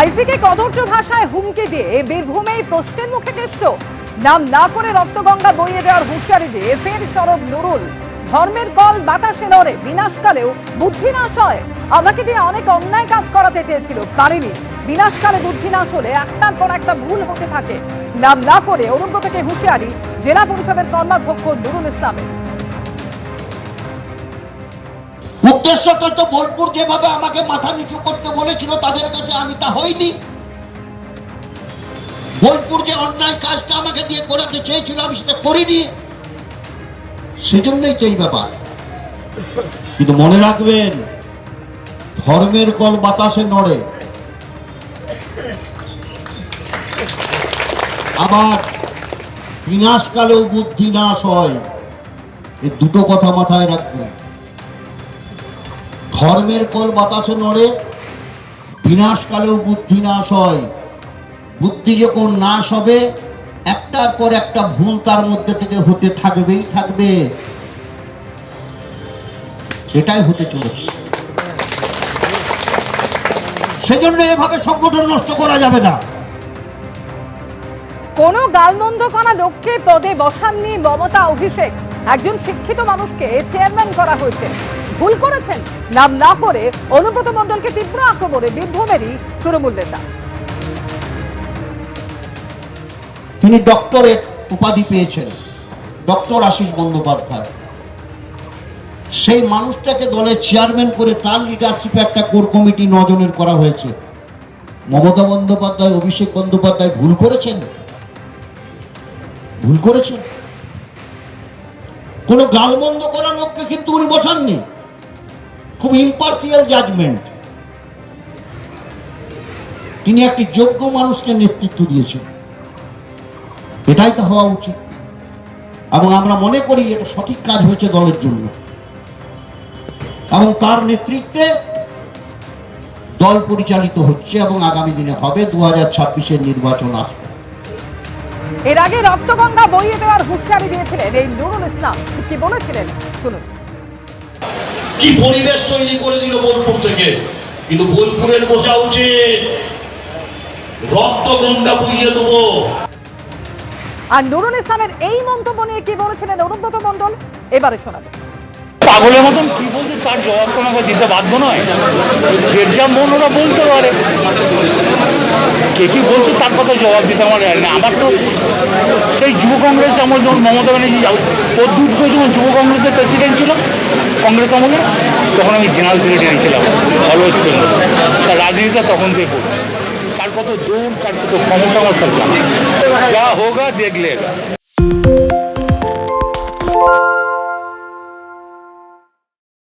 আইসিকে কদর্য ভাষায় হুমকি দিয়ে বীরভূমে প্রশ্নের মুখে কেষ্ট। নাম না করে রক্তগঙ্গা বইয়ে দেওয়ার হুঁশিয়ারি দিয়ে ফের সরব নুরুল। ধর্মের কল বাতাসে নড়ে, বিনাশকালেও বুদ্ধি নাশ হয় আমাকে দিয়ে অনেক অন্যায় কাজ করাতে চেয়েছিল, পারিনি। বিনাশকালে বুদ্ধি না চলে একটার পর একটা ভুল হতে থাকে। নাম না করে অনুব্রতকে হুঁশিয়ারি জেলা পরিষদের কর্মাধ্যক্ষ নুরুল ইসলামের। উদ্দেশ্যটা তো বোলপুর যেভাবে আমাকে মাথা নিচু করতে বলেছিল, তাদের কাছে আমি তা হইনি। বোলপুর যে অন্যায় কাজটা আমাকে দিয়ে করাতে চেয়েছিল, আমি সেটা করিনি। সেজন্যই তো এই ব্যাপার। কিন্তু মনে রাখবেন, ধর্মের কল বাতাসে নড়ে। আবার বিনাশকালেও বুদ্ধি নাশ হয়। এই দুটো কথা মাথায় রাখবেন। ধর্মের কল বাতাসে নড়ে, বিনাশকালেও বুদ্ধি নাশ হয়। বুদ্ধি যখন নাশ হবে, একটার পর একটা ভুল তার মধ্যে থেকে হতে থাকবেই থাকবে। এটাই হতে চলেছে। সেজন্য এভাবে সংগঠন নষ্ট করা যাবে না। কোনো গালমন্দ করা লোককে পদে বসাননি মমতা অভিষেক। একজন শিক্ষিত মানুষকে চেয়ারম্যান করা হয়েছে। ভুল করেছেন। নাম না করে অনুব্রত মণ্ডলকে তীব্র আক্রমণে বীরভূমেরই তৃণমূল নেতা। তিনি ডক্টরেট উপাধি পেয়েছেন, ডক্টর আশিস বন্দ্যোপাধ্যায়। সেই মানুষটাকে দলের চেয়ারম্যান করে তার লিডারশিপে একটা কোর কমিটি নজনের করা হয়েছে। মমতা বন্দ্যোপাধ্যায়, অভিষেক বন্দ্যোপাধ্যায় ভুল করেছেন? ভুল করেছেন? কোনো গালমন্দ করার লোককে কিন্তু উনি বসাননি। খুব ইম্পার্সিয়াল জাজমেন্ট তিনি একটি যোগ্য মানুষকে নেতৃত্ব দিয়েছেন। এটাই তো হওয়া উচিত। এবং আমরা মনে করি এটা সঠিক কাজ হয়েছে দলের জন্য। এবং তার নেতৃত্বে দল পরিচালিত হচ্ছে এবং আগামী দিনে হবে। দু হাজার নির্বাচন আসবে। এর আগে রক্তগঙ্গা বইয়ে দেওয়ার হুঁশিয়ারি দিয়েছিলেন এই নুরুল ইসলাম। ঠিক কি বলেছিলেন? শুনুন। কি পরিবেশ তৈরি করে দিল বোলপুর থেকে? কিন্তু বোলপুরের বোঝা উচিত। রক্ত গঙ্গা বুঝিয়ে দেবো। আর নুরুল ইসলামের এই মন্তব্য নিয়ে কি বলেছিলেন অনুব্রত মণ্ডল? এবারে শোনাবেন পাগলের মতন কি বলছে তার জবাব দিতে বাধ্য নয়। যে যা মন ওরা বলতে পারে। কে কি বলছে তার কথা জবাব দিতে আমার না। আমার তো সেই যুব কংগ্রেস আমার যখন মমতা ব্যানার্জি পদ্মুট যখন যুব কংগ্রেসের প্রেসিডেন্ট ছিল, কংগ্রেস আমলে, তখন আমি জেনারেল সেক্রেটারি ছিলাম অলওয়েজ বেঙ্গল তার রাজনীতিটা তখন থেকে করছি। কার কত দৌড় কার কত ক্ষমতা আমার সব জানা। যা হোক দেখলে।